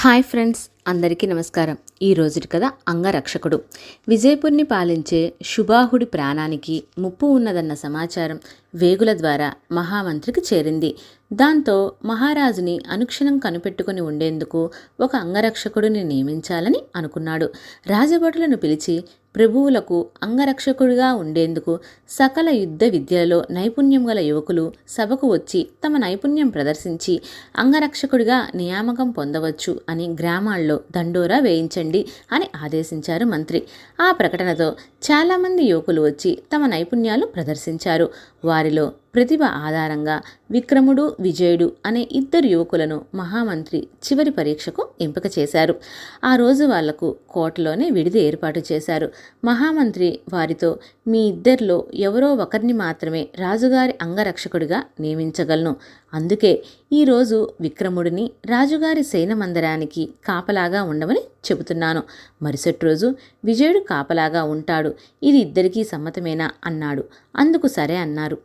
Hi friends అందరికీ నమస్కారం. ఈ రోజుటి కథ అంగరక్షకుడు. విజయపూర్ని పాలించే శుభాహుడి ప్రాణానికి ముప్పు ఉన్నదన్న సమాచారం వేగుల ద్వారా మహామంత్రికి చేరింది. దాంతో మహారాజుని అనుక్షణం కనిపెట్టుకుని ఉండేందుకు ఒక అంగరక్షకుడిని నియమించాలని అనుకున్నాడు. రాజభటులను పిలిచి ప్రభువులకు అంగరక్షకుడిగా ఉండేందుకు సకల యుద్ధ విద్యలలో నైపుణ్యం గల యువకులు సభకు వచ్చి తమ నైపుణ్యం ప్రదర్శించి అంగరక్షకుడిగా నియామకం పొందవచ్చు అని గ్రామాల్లో దండోరా వేయించండి అని ఆదేశించారు మంత్రి. ఆ ప్రకటనతో చాలామంది యువకులు వచ్చి తమ నైపుణ్యాలు ప్రదర్శించారు. వారిలో ప్రతిభ ఆధారంగా విక్రముడు విజయుడు అనే ఇద్దరు యువకులను మహామంత్రి చివరి పరీక్షకు ఎంపిక చేశారు. ఆ రోజు వాళ్ళకు కోటలోనే విడిది ఏర్పాటు చేశారు. మహామంత్రి వారితో మీ ఇద్దరిలో ఎవరో ఒకరిని మాత్రమే రాజుగారి అంగరక్షకుడిగా నియమించగలను. అందుకే ఈరోజు విక్రముడిని రాజుగారి సైన మందిరానికి కాపలాగా ఉండమని చెబుతున్నాను. మరుసటి రోజు విజయుడు కాపలాగా ఉంటాడు. ఇది ఇద్దరికీ సమ్మతమేనా? అన్నాడు. అందుకు సరే అన్నారు.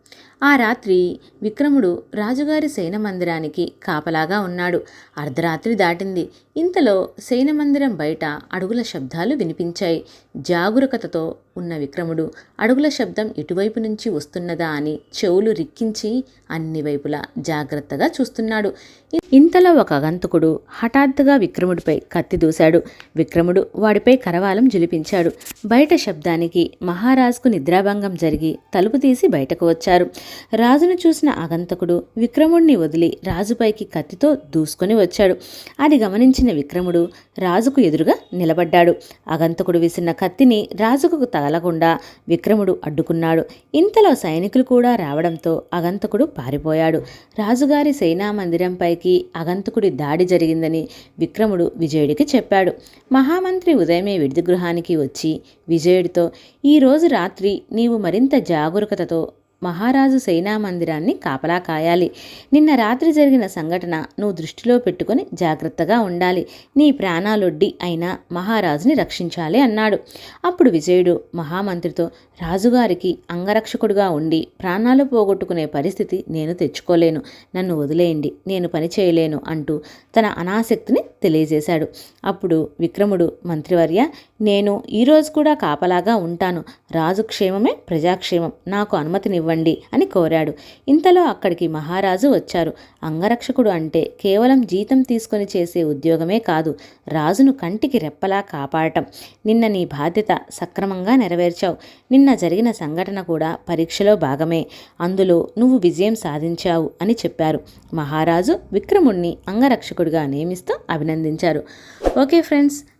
ఆ రాత్రి విక్రముడు రాజుగారి సైన మందిరానికి కాపలాగా ఉన్నాడు. అర్ధరాత్రి దాటింది. ఇంతలో సైన మందిరం బయట అడుగుల శబ్దాలు వినిపించాయి. జాగరూకతతో ఉన్న విక్రముడు అడుగుల శబ్దం ఇటువైపు నుంచి వస్తున్నదా అని చెవులు రిక్కించి అన్ని వైపులా జాగ్రత్తగా చూస్తున్నాడు. ఇంతలో ఒక అగంతకుడు హఠాత్తుగా విక్రముడిపై కత్తి దూశాడు. విక్రముడు వాడిపై కరవాలం జులిపించాడు. బయట శబ్దానికి మహారాజుకు నిద్రాభంగం జరిగి తలుపు తీసి బయటకు వచ్చారు. రాజును చూసిన అగంతకుడు విక్రముడిని వదిలి రాజుపైకి కత్తితో దూసుకొని వచ్చాడు. అది గమనించిన విక్రముడు రాజుకు ఎదురుగా నిలబడ్డాడు. అగంతకుడు విసిరిన కత్తిని రాజుకు తగలకుండా విక్రముడు అడ్డుకున్నాడు. ఇంతలో సైనికులు కూడా రావడంతో అగంతకుడు పారిపోయాడు. రాజుగారి సేనా మందిరంపైకి అగంతకుడి దాడి జరిగిందని విక్రముడు విజయుడికి చెప్పాడు. మహామంత్రి ఉదయమే విడిది గృహానికి వచ్చి విజయుడితో ఈరోజు రాత్రి నీవు మరింత జాగరూకతతో మహారాజు సేనా మందిరాన్ని కాపలా కాయాలి. నిన్న రాత్రి జరిగిన సంఘటన నువ్వు దృష్టిలో పెట్టుకొని జాగ్రత్తగా ఉండాలి. నీ ప్రాణాలొడ్డి అయినా మహారాజుని రక్షించాలి అన్నాడు. అప్పుడు విజయుడు మహామంత్రితో రాజుగారికి అంగరక్షకుడుగా ఉండి ప్రాణాలు పోగొట్టుకునే పరిస్థితి నేను తెచ్చుకోలేను. నన్ను వదిలేయండి నేను పని చేయలేను అంటూ తన అనాసక్తిని తెలియజేశాడు. అప్పుడు విక్రముడు మంత్రివర్య నేను ఈరోజు కూడా కాపలాగా ఉంటాను. రాజు క్షేమమే ప్రజాక్షేమం. నాకు అనుమతినివ్వండి. అని కోరాడు. ఇంతలో అక్కడికి మహారాజు వచ్చారు. అంగరక్షకుడు అంటే కేవలం జీతం తీసుకొని చేసే ఉద్యోగమే కాదు రాజును కంటికి రెప్పలా కాపాడటం. నిన్న నీ బాధ్యత సక్రమంగా నెరవేర్చావు. నిన్న జరిగిన సంఘటన కూడా పరీక్షలో భాగమే. అందులో నువ్వు విజయం సాధించావు అని చెప్పారు. మహారాజు విక్రముణ్ణి అంగరక్షకుడిగా నియమిస్తూ అభినందించారు. Okay friends